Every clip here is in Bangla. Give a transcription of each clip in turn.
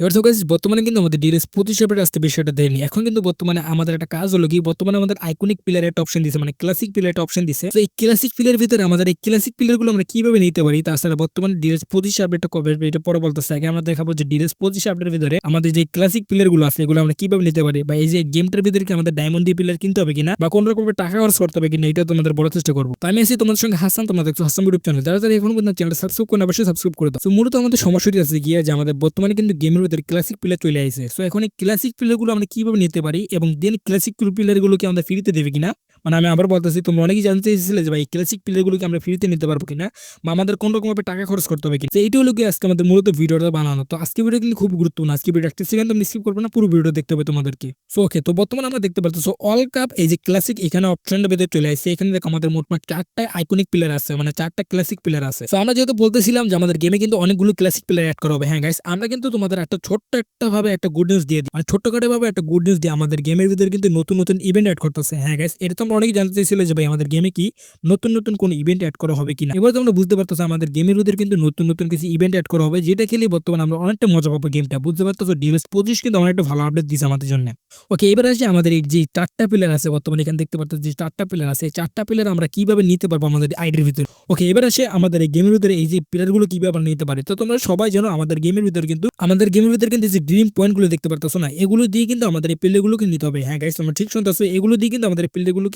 এবার তো guys, বর্তমানে কিন্তু আমাদের ডিএলএস পঁচিশ আপডেট আসতে বিষয়টা দেয়নি। এখন কিন্তু বর্তমানে আমাদের একটা কাজ হলো কি বর্তমানে আমাদের আইকনিক প্লেয়ার একটা অপশন দিছে মানে ক্লাসিক প্লেয়ার একটা অপশন দিছে। তো এই ক্লাসিক প্লেয়ার ভিতরে আমাদের এই ক্লাসিক প্লেয়ারগুলো আমরা কীভাবে নিতে পারি তাছাড়া বর্তমানে ডিএলএস পঁচিশ আপডেটটা কবে আসবে এটা পরে বলতেছে আগে আমরা দেখাবো যে ডিএলএস পঁচিশ আপডেটের ভিতরে আমাদের যে ক্লাসিক প্লেয়ারগুলো আছে এগুলো আমরা কীভাবে নিতে পারি বা এই যে গেমটার ভিতরে কি আমাদের ডায়মন্ড দিয়ে প্লেয়ার কিনতে হবে কিনা বা কোন রকমের টাকা খরচ করতে হবে কিনা এটা তোমাদের বড় চেষ্টা করব। তো আমি আছি তোমাদের সঙ্গে হাসান তোমরা দেখছ হাসান ইউটিউব চ্যানেল যারা যারা এখন পর্যন্ত চ্যানেল সাবস্ক্রাইব করে অবশ্যই সাবস্ক্রাইব করে দাও। মূলত আমাদের সমস্যাটি আছে গিয়ে যে আমাদের বর্তমানে কিন্তু গেমের ভিতরে ক্লাসিক প্লেয়ার চলে আসে সো এখন এই ক্লাসিক প্লেয়ারগুলো আমরা কীভাবে নিতে পারি এবং দেন ক্লাসিক প্লেয়ারগুলোকে আমরা ফ্রিতে দেবে কিনা? মানে আমি আবার বলতেছি, তোমরা অনেকেই জানতে চেয়েছিলে যে ভাই ক্লাসিক প্লেয়ারগুলোকে আমরা ফ্রিতে নিতে পারব কিনা? বা আমাদের কোন রকমভাবে টাকা খরচ করতে হবে কিনা? এইটা হলো কি আজকে আমাদের মূলত ভিডিওটা বানানো। তো আজকে ভিডিও কিন্তু খুব গুরুত্বপূর্ণ। আজকে ভিডিও একটা সেকেন্ড তুমি স্কিপ করবে না, পুরো ভিডিও দেখতে হবে তোমাদেরকে। সো ওকে তো বর্তমানে আমরা দেখতে পাচ্ছি সো অল কাপ এই যে ক্লাসিক এখানে অপশনটা বেঁধে চলে আসছে। এখানে দেখো, আমাদের মোটমাট চারটা আইকনিক প্লেয়ার আছে মানে চারটা ক্লাসিক প্লেয়ার আছে। তো আমরা যেহেতু বলতেছিলাম যে আমাদের গেমে কিন্তু অনেকগুলো ক্লাসিক প্লেয়ার অ্যাড করা হবে। হ্যাঁ গাইস আমরা কিন্তু তোমাদের একটা ছোট্ট একটা ভাবে একটা গুড নিউজ দিয়ে দিই। মানে ছোট্টখাটো ভাবে একটা গুড নিউজ দিয়ে আমাদের গেমের ভিতরে কিন্তু নতুন নতুন ইভেন্ট অ্যাড করতেছে। হ্যাঁ গাইস এটা তোমরা অনেকেই জানতে চাইছিলে যে ভাই, আমাদের গেমে কি নতুন নতুন কোন ইভেন্ট অ্যাড করা হবে কিনা? এবার তোমরা বুঝতে পারতেছো, আমাদের গেমের ভিতরে কিন্তু নতুন নতুন কিছু ইভেন্ট অ্যাড করা হবে, যেটা খেলে বর্তমানে আমরা অনেকটা মজা পাবো গেমটা বুঝতে পারতেছো ডিএস পঁচিশ কিন্তু অনেকটা ভালো আপডেট দিচ্ছে আমাদের জন্য। ওকে এবার আসে আমাদের এই যে চারটা প্লেয়ার আছে, বর্তমানে এখানে দেখতে পাচ্ছ যে চারটা প্লেয়ার আছে। চারটা প্লেয়ার আমরা কীভাবে নিতে পারব আমাদের আইডির ভিতরে? ওকে এবার আসে আমাদের এই গেমের ভিতরে এই যে প্লেয়ারগুলো কীভাবে নিতে পারি? তো তোমরা সবাই জানো আমাদের গেমের ভিতরে কিন্তু, আমাদের গেমের ভিতরে কিন্তু যে ড্রিম পয়েন্টগুলো দেখতে পারতেছো না, এগুলো দিয়ে কিন্তু আমাদের এই প্লেয়ারগুলোকে নিতে হবে। হ্যাঁ গাইস তোমরা ঠিক শুনতেছো, এগুলো দিয়ে কিন্তু আমাদের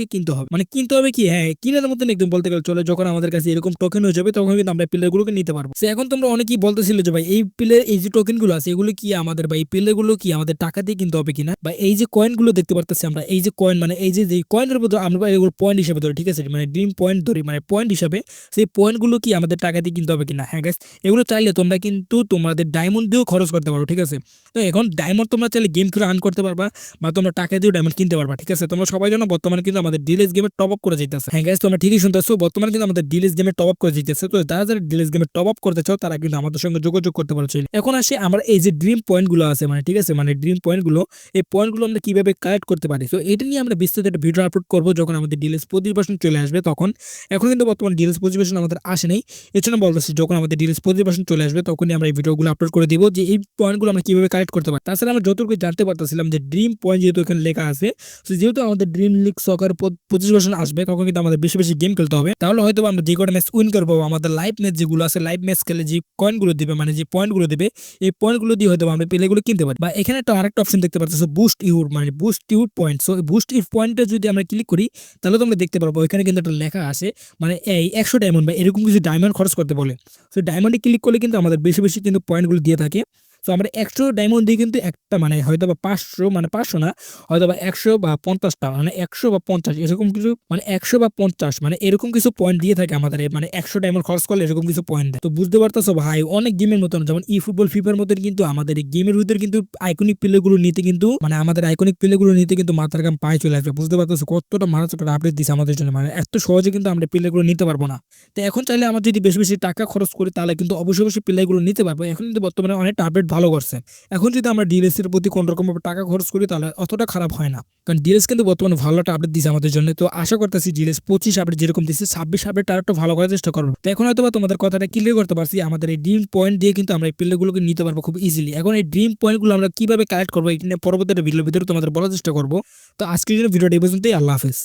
প্লেয়ারগুলোকে কিনতে হবে। মানে কিনতে হবে কি? হ্যাঁ কিনার মতন একদম বলতে গেলে চলে। যখন আমাদের কাছে এরকম টোকেন হয়ে যাবে, তখন কিন্তু আমরা প্লেয়ারগুলোকে নিতে পারব। সে এখন তোমরা অনেকেই বলতেছিলে যে, ভাই, এই প্লেয়ার এই যে টোকেনগুলো আছে, এগুলো কি আমাদের বা এই প্লেয়ারগুলো কি আমাদের টাকা দিয়ে কিনতে হবে কিনা? বা এই যে কয়েনগুলো দেখতে পারতেছি আমরা, এই যে কয়েন মানে এই যে যে কয়েনের মধ্যে আমরা এগুলো পয়েন্ট হিসাবে ধরি, ঠিক আছে? মানে ড্রিম পয়েন্ট ধরি মানে পয়েন্ট হিসাবে, সেই পয়েন্টগুলো কি আমাদের টাকা দিয়ে কিনতে হবে কিনা? হ্যাঁ গাইস এগুলো চাইলে তোমরা কিন্তু তোমাদের ডায়মন্ড দিয়েও খরচ করতে পারো, ঠিক আছে? তো এখন ডায়মন্ড তোমরা চাইলে গেম খেলে আর্ন করতে পারবা, বা তোমরা টাকা দিয়েও ডায়মন্ড কিনতে পারবা, ঠিক আছে? তোমরা সবাই জানো, বর্তমানে কিন্তু আমাদের ডিলেস গেমে টপ আপ করে যেতেছে হ্যাঁ গাইস তোমরা ঠিকই শুনতেছো, বর্তমানে কিন্তু আমাদের ডিলেস গেমে টপ আপ করে যেতেছে তো যারা যারা ডিলেস গেমে টপ আপ করতে চাও, তারা কিন্তু আমাদের সঙ্গে যোগাযোগ করতে পারো। চাইলে। এখন আসে আমরা এই যে ড্রিম পয়েন্টগুলো আছে মানে ঠিক আছে মানে ড্রিম পয়েন্টগুলো, এই পয়েন্টগুলো আমরা কীভাবে কালেক্ট করতে পারি? তো এটা নিয়ে আমরা বিস্তারিত একটা ভিডিও আপলোড করব যখন আমাদের ডিলেস পার্সেন্ট চলে আসবে তখন। এখন কিন্তু বর্তমানে ডিলেস পার্সেন্ট আমাদের আসে নেই। জন্য বলতেছি যখন আমাদের ডিলেস পার্সেন্ট চলে আসবে, তখনই আমরা এই ভিডিওগুলো আপলোড করে দিব যে এই পয়েন্টগুলো আমরা কীভাবে কালেক্ট করতে পারি। তাছাড়া আমরা যতটুকু জানতে পারতেছিলাম যে ড্রিম পয়েন্ট যেহেতু এখানে লেখা আছে, তো যেহেতু আমাদের ড্রিম লিগ সকার পঁচিশ পার্সেন্ট আসবে, তখন কিন্তু আমাদের বেশি বেশি গেম খেলতে হবে। তাহলে হয়তো আমরা যে কটা ম্যাচ উইন করব, আমাদের লাইভ ম্যাচ যেগুলো আছে লাইভ ম্যাচ খেলে যে কয়েনগুলো দিবে মানে যে পয়েন্টগুলো দিবে, এই পয়েন্টগুলো দিয়ে হয়তো আমরা প্লেগুলো কিনতে পারি। বা এখানে একটা আরেকটা অপশন দেখতে পাচ্ছ বুস্ট ইউর মানে boost your point so boost your পয়েন্টটা যদি আমরা ক্লিক করি, তাহলে তোমরা দেখতে পারব এখানে কিন্তু একটা লেখা আছে মানে এই একশো ডায়মন্ড বা এরকম কিছু ডায়মন্ড খরচ করতে বলে। সো ডায়মন্ডে ক্লিক করলে কিন্তু আমাদের বেশি বেশি কিন্তু পয়েন্টগুলো দিয়ে থাকে। সো আমরা একশো ডায়মন্ড দিয়ে কিন্তু একটা মানে হয়তো বা পাঁচশো মানে পাঁচশো না, হয়তো বা একশো বা পঞ্চাশটা মানে একশো বা পঞ্চাশ, এরকম কিছু মানে একশো বা পঞ্চাশ মানে এরকম কিছু পয়েন্ট দিয়ে থাকে আমাদের মানে একশো ডায়মন্ড খরচ করলে এরকম কিছু পয়েন্ট দেয়। তো বুঝতে পারতেছো ভাই, অনেক গেমের মতন, যেমন ই ফুটবল ফিফার মতন কিন্তু আমাদের এই গেমের ভিতরে কিন্তু আইকনিক প্লেগুলো নিতে কিন্তু মানে আমাদের আইকনিক প্লেগুলো নিতে কিন্তু মাথার গাম পায়ে চলে আসবে, বুঝতে পারতেছো? কতটা মারাত্মক আপডেট দিচ্ছে আমাদের জন্য মানে এত সহজে কিন্তু আমরা প্লেগুলো নিতে পারব না। তো এখন চাইলে আমরা যদি বেশি বেশি টাকা খরচ করি, তাহলে কিন্তু অবশ্যই অবশ্যই প্লেগুলো নিতে পারব। এখন কিন্তু বর্তমানে অনেকটা আপডেট ভালো করছে। এখন যদি আমরা ডিএলএস এর প্রতি কোন রকম টাকা খরচ করি, তাহলে অতটা খারাপ হয় না। কারণ ডিএলএস কিন্তু বর্তমানে ভালো একটা আপডেট দিচ্ছে আমাদের জন্য। তো আশা করতেছি ডিএলএস পঁচিশ আপডেট যেরকম দিচ্ছে ছাব্বিশ আপডেট তার একটু ভালো করার চেষ্টা করব। তো এখন হয়তো তোমাদের কথাটা ক্লিয়ার করতে পারছি, আমাদের এই ড্রিম পয়েন্ট দিয়ে কিন্তু আমরা এই প্লেগুলোকে নিতে পারব খুব ইজিলি এখন এই ড্রিম পয়েন্টগুলো আমরা কীভাবে কালেক্ট করব, এটা নিয়ে পরবর্তী ভিডিওর ভিতরে তোমাদের বলার চেষ্টা করব। তো আজকের জন্য ভিডিওটা এই পর্যন্তই, আল্লাহ হাফেজ।